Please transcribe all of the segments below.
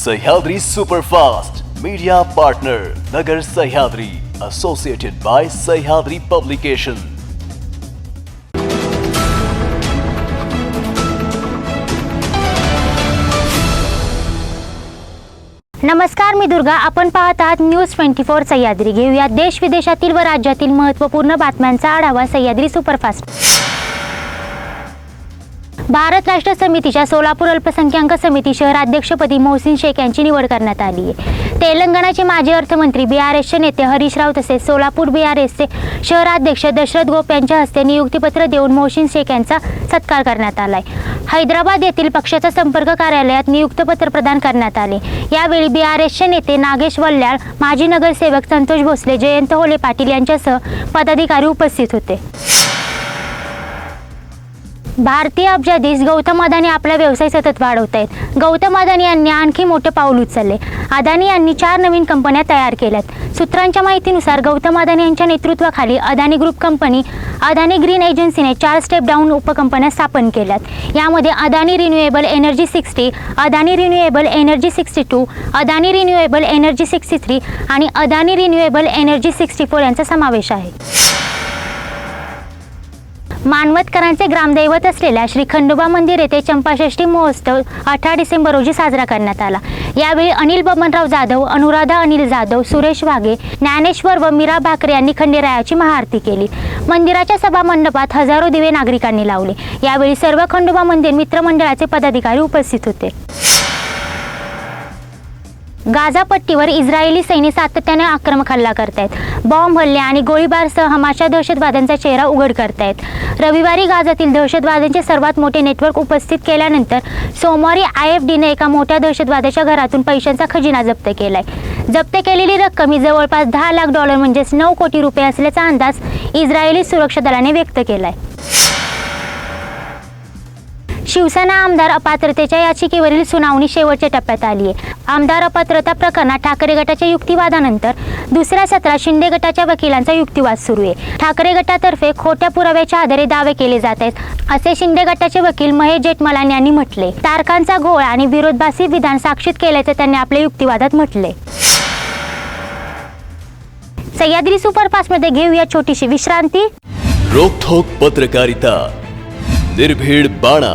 Sahyadri superfast media partner Nagar Sahyadri associated by Sahyadri publication नमस्कार मी दुर्गा. आपण पाहत आहात न्यूज ट्वेंटी फोर सह्याद्री. घेऊया देश विदेशातील व राज्यातील महत्त्वपूर्ण बातम्यांचा आढावा सह्याद्री सुपरफास्ट. भारत राष्ट्र समितीच्या सोलापूर अल्पसंख्याक समिती शहराध्यक्षपदी मोहसिन शेख यांची निवड करण्यात आली आहे. तेलंगणाचे माजी अर्थमंत्री बी आर एसचे नेते हरीश राव तसेच सोलापूर बी आर एसचे शहराध्यक्ष दशरथ गोप यांच्या हस्ते नियुक्तीपत्र देऊन मोहसिन शेख यांचा सत्कार करण्यात आलाय. हैदराबाद येथील पक्षाच्या संपर्क कार्यालयात नियुक्तपत्र प्रदान करण्यात आले. यावेळी बी आर एसचे नेते नागेश वल्ल्याळ माजी नगरसेवक संतोष भोसले जयंत होले पाटील यांच्यासह पदाधिकारी उपस्थित होते. भारतीय अब्जाधीश गौतम अदानी आपला व्यवसाय सतत वाढवत आहेत. गौतम अदानी यांनी आणखी मोठे पाऊल उचलले. अदानी यांनी चार नवीन कंपन्या तयार केल्यात. सूत्रांच्या माहितीनुसार गौतम अदानी यांच्या नेतृत्वाखाली Adani group company Adani green एजन्सीने चार स्टेप डाऊन उपकंपन्या स्थापन केल्यात. यामध्ये Adani renewable energy sixty Adani renewable energy sixty two Adani renewable energy sixty three आणि Adani renewable energy sixty four यांचा समावेश आहे. मानवतकरांचे ग्रामदैवत असलेल्या श्री खंडोबा मंदिर येथे चंपाषष्ठी महोत्सव अठरा डिसेंबर रोजी साजरा करण्यात आला. यावेळी अनिल बबनराव जाधव अनुराधा अनिल जाधव सुरेश वाघे ज्ञानेश्वर व मीरा भाकरे यांनी खंडेरायाची महाआरती केली. मंदिराच्या सभा मंडपात हजारो दिवे नागरिकांनी लावले. यावेळी सर्व खंडोबा मंदिर मित्रमंडळाचे पदाधिकारी उपस्थित होते. गाझा पट्टीवर इस्रायली सैनिक सातत्याने आक्रमक हल्ला करतायत. बॉम्ब हल्ले आणि गोळीबारसह हमाशा दहशतवाद्यांचा चेहरा उघड करतायत. रविवारी गाझातील दहशतवाद्यांचे सर्वात मोठे नेटवर्क उपस्थित केल्यानंतर सोमवारी आय एफ डीने एका मोठ्या दहशतवाद्याच्या घरातून पैशांचा खजिना जप्त केलाय. जप्त केलेली रक्कम ही जवळपास दहा लाख डॉलर म्हणजेच नऊ कोटी रुपये असल्याचा अंदाज इस्रायली सुरक्षा दलाने व्यक्त केलाय. शिवसेना आमदार अपात्रतेच्या याचिकेवरील सुनावणी शेवटच्या टप्प्यात आली आहे. आमदार अपात्रता प्रकरणात ठाकरे गटाच्या युक्तिवादानंतर दुसऱ्या सत्रात शिंदे गटाच्या वकिलांचा युक्तिवाद सुरू आहे. ठाकरे गटातर्फे खोट्या पुराव्याच्या आधारे दावे केले जात आहेत असे शिंदे गटाचे वकील महेश जेठमलानी यांनी म्हटले. तारखांचा घोळ आणि विरोधभासी विधान साक्षीत केल्याचे त्यांनी आपल्या युक्तिवादात म्हटले. सह्याद्री सुपरफास्टमध्ये घेऊया छोटीशी विश्रांती. रोखोक पत्रकारिता. निर्भीड बाणा.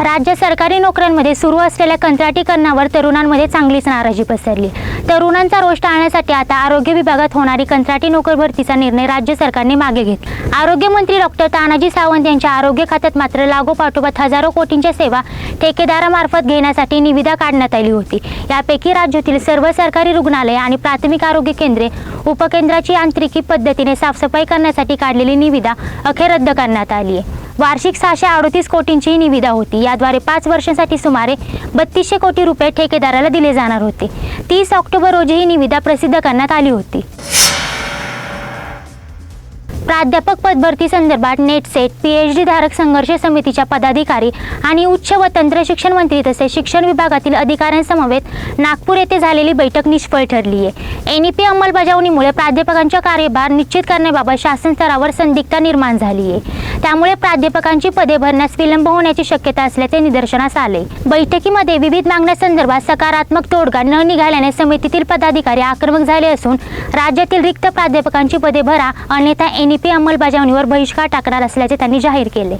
राज्य सरकारी नोकऱ्यांमध्ये सुरू असलेल्या कंत्राटीकरणावर तरुणांमध्ये चांगलीच नाराजी पसरली. तरुणांचा रोष टाळण्यासाठी आता आरोग्य विभागात होणारी कंत्राटी नोकर भरतीचा निर्णय राज्य सरकारने मागे घेत. आरोग्यमंत्री डॉक्टर तानाजी सावंत यांच्या आरोग्य खात्यात मात्र लागोपाठोपाठ हजारो कोटींच्या सेवा ठेकेदारामार्फत घेण्यासाठी निविदा काढण्यात आली होती. यापैकी राज्यातील सर्व सरकारी रुग्णालये आणि प्राथमिक आरोग्य केंद्रे उपकेंद्राची यांत्रिकी पद्धतीने साफसफाई करण्यासाठी काढलेली निविदा अखेर रद्द करण्यात आली आहे. वार्षिक सहाशे अडतीस कोटींची ही निविदा होती. याद्वारे पाच वर्षांसाठी सुमारे बत्तीसशे कोटी रुपये ठेकेदाराला दिले जाणार होते. तीस ऑक्टोबर रोजी ही निविदा प्रसिद्ध करण्यात आली होती. प्राध्यापक पदभरती संदर्भात नेट सेट डी धारक संघर्ष समितीच्या पदाधिकारी आणि उच्च व तंत्र शिक्षण मंत्री तसेच शिक्षण विभागातील अधिकाऱ्यांसमवेत नागपूर येथे झालेली बैठक निष्फळ ठरली आहे. एन ई पी अंमलबजावणीमुळे प्राध्यापकांचा कार्यभार निश्चित करण्याबाबत शासन स्तरावर संदिग्धता निर्माण झाली आहे. त्यामुळे प्राध्यापकांची पदे भरण्यास विलंब होण्याची शक्यता असल्याचे निदर्शनास आले. बैठकीमध्ये विविध मागण्यासंदर्भात सकारात्मक तोडगा न निघाल्याने समितीतील पदाधिकारी आक्रमक झाले असून राज्यातील रिक्त प्राध्यापकांची पदे भरा अन्यथा एनईपी अंमलबजावणीवर बहिष्कार टाकणार असल्याचे त्यांनी जाहीर केले.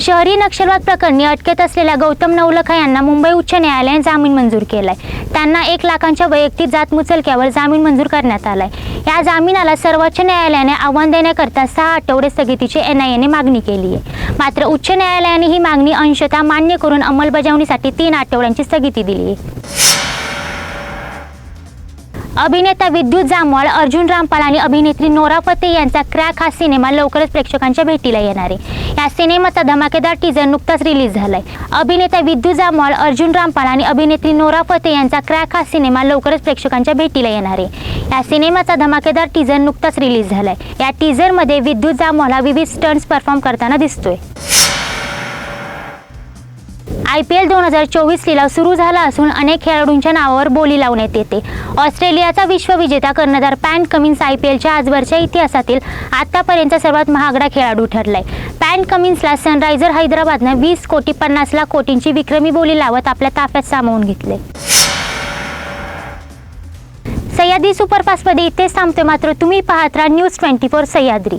शहरी नक्षलवाद प्रकरणी अटकेत असलेल्या गौतम नवलखा यांना मुंबई उच्च न्यायालयाने जामीन मंजूर केलाय. त्यांना एक लाखांच्या वैयक्तिक जात मुचलक्यावर जामीन मंजूर करण्यात आलाय. या जामिनाला सर्वोच्च न्यायालयाने आव्हान देण्याकरता सहा आठवडे स्थगितीची एन आय एने मागणी केली आहे. मात्र उच्च न्यायालयाने ही मागणी अंशतः मान्य करून अंमलबजावणीसाठी तीन आठवड्यांची स्थगिती दिली आहे. अभिनेता विद्युत जामवाल अर्जुन रामपाल आणि अभिनेत्री नोरा फते यांचा क्रॅक हा सिनेमा लवकरच प्रेक्षकांच्या भेटीला येणार आहे. या सिनेमाचा धमाकेदार टीजर नुकताच रिलीज झालाय. अभिनेता विद्युत जामवाल अर्जुन रामपाल आणि अभिनेत्री नोरा फते यांचा क्रॅक हा सिनेमा लवकरच प्रेक्षकांच्या भेटीला येणार आहे. या सिनेमाचा धमाकेदार टीजर नुकताच रिलीज झालाय. या टीझरमध्ये विद्युत जामवाल हा विविध स्टंट्स परफॉर्म करताना दिसतोय. आय पी एल दोन हजार चोवीस लिलाव सुरू झाला असून अनेक खेळाडूंच्या नावावर बोली लावण्यात येते. ऑस्ट्रेलियाचा विश्वविजेता कर्णधार पॅन कमिन्स आय पी एलच्या आजवरच्या इतिहासातील आतापर्यंत सर्वात महागडा खेळाडू ठरलाय. पॅन कमिन्सला सनरायझर हैदराबादनं वीस कोटी पन्नास लाख कोटींची विक्रमी बोली लावत आपल्या ताफ्यात सामावून घेतले सह्याद्री सुपरफास्टमध्ये इथेच थांबतोय मात्र तुम्ही पाहत राहा न्यूज ट्वेंटी फोर सह्याद्री.